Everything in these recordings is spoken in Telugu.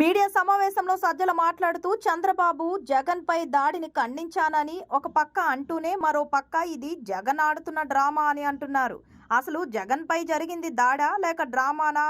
మీడియా సమావేశంలో సజ్జల మాట్లాడుతూ చంద్రబాబు జగన్ పై దాడిని ఖండించానని ఒక పక్క అంటూనే మరో పక్క ఇది జగన్ ఆడుతున్న డ్రామా అని అంటున్నారు. అసలు జగన్ పై జరిగింది దాడా లేక డ్రామానా?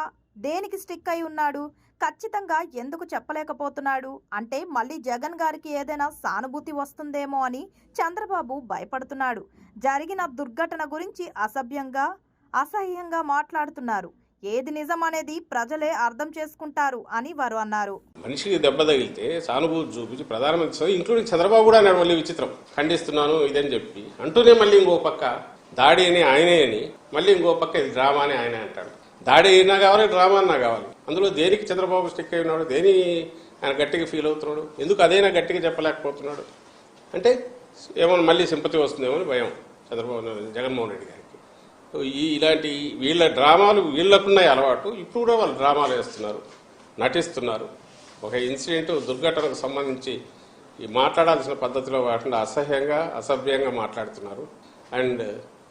దేనికి స్టిక్ అయి ఉన్నాడు? ఖచ్చితంగా ఎందుకు చెప్పలేకపోతున్నాడు? అంటే మళ్ళీ జగన్ గారికి ఏదైనా సానుభూతి వస్తుందేమో అని చంద్రబాబు భయపడుతున్నాడు. జరిగిన దుర్ఘటన గురించి అసభ్యంగా అసహ్యంగా మాట్లాడుతున్నారు. ఏది నిజం అనేది ప్రజలే అర్థం చేసుకుంటారు అని వారు అన్నారు. మనిషికి దెబ్బ తగిలితే సానుభూతి చూపించి ప్రధానమంత్రి ఇంక్లూడింగ్ చంద్రబాబు కూడా అన్నాడు మళ్ళీ విచిత్రం. ఖండిస్తున్నాను ఇదని చెప్పి అంటూనే మళ్ళీ ఇంకో పక్క దాడి అని ఆయనే అని మళ్ళీ ఇంకో పక్క ఇది డ్రామా అని ఆయనే అంటాడు. దాడి అయినా కావాలి డ్రామా అన్నా కావాలి. అందులో దేనికి చంద్రబాబు స్టిక్ అయి ఉన్నాడు? దేని ఆయన గట్టిగా ఫీల్ అవుతున్నాడు? ఎందుకు అదైనా గట్టిగా చెప్పలేకపోతున్నాడు? అంటే ఏమో మళ్ళీ సింపతి వస్తుందేమో అని భయం చంద్రబాబు జగన్మోహన్ రెడ్డి గారికి. ఈ ఇలాంటి వీళ్ళ డ్రామాలు వీళ్ళకున్నాయి అలవాటు. ఇప్పుడు కూడా వాళ్ళు డ్రామాలు వేస్తున్నారు నటిస్తున్నారు. ఒక ఇన్సిడెంట్ దుర్ఘటనకు సంబంధించి ఈ మాట్లాడాల్సిన పద్ధతిలో కాకుండా అసహ్యంగా అసభ్యంగా మాట్లాడుతున్నారు. అండ్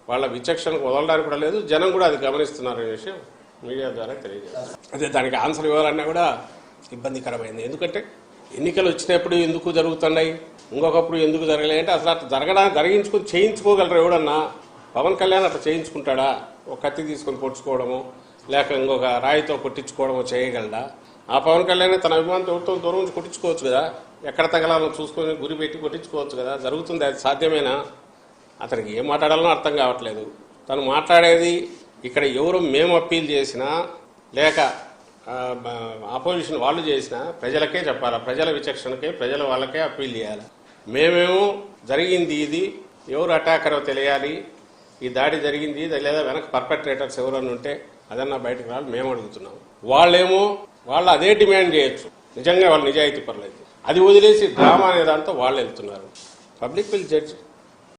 వాళ్ళ విచక్షణకు వదలడానికి కూడా లేదు జనం కూడా అది గమనిస్తున్నారు అనే విషయం మీడియా ద్వారా తెలియజేస్తారు అదే దానికి ఆన్సర్ ఇవ్వాలన్నా కూడా ఇబ్బందికరమైంది. ఎందుకంటే ఎన్నికలు వచ్చినప్పుడు ఎందుకు జరుగుతున్నాయి ఇంకొకప్పుడు ఎందుకు జరగలేదంటే అసలు అట్లా జరగడానికి జరిగించుకుని చేయించుకోగలరు ఎవడన్నా. పవన్ కళ్యాణ్ అట్లా చేయించుకుంటాడా? ఒక కత్తి తీసుకొని పొడుచుకోవడము లేక ఇంకొక రాయితో కొట్టించుకోవడమో చేయగలడా? ఆ పవన్ కళ్యాణ్ తన అభిమానంతో ఎవరితో దూరం నుంచి కొట్టించుకోవచ్చు కదా? ఎక్కడ తగలాలో చూసుకొని గురి పెట్టి కొట్టించుకోవచ్చు కదా? జరుగుతుంది అది సాధ్యమేనా? అతనికి ఏం మాట్లాడాలనో అర్థం కావట్లేదు. తను మాట్లాడేది ఇక్కడ ఎవరు మేము అప్పీల్ చేసినా లేక ఆపోజిషన్ వాళ్ళు చేసినా ప్రజలకే చెప్పాలా? ప్రజల విచక్షణకే ప్రజల వాళ్ళకే అప్పీల్ చేయాలి? మేమేమో జరిగింది ఇది ఎవరు అటాకరో తెలియాలి ఈ దాడి జరిగింది లేదా వెనక పర్పెట్రేటర్స్ ఎవరన్నా ఉంటే అదన్నా బయటకు రావాలి మేము అడుగుతున్నాం. వాళ్ళేమో వాళ్ళు అదే డిమాండ్ చేయొచ్చు. నిజంగా వాళ్ళు నిజాయితీ పర్లేదు. అది వదిలేసి డ్రామా అనే దాంతో వాళ్ళు వెళ్తున్నారు. Public will judge.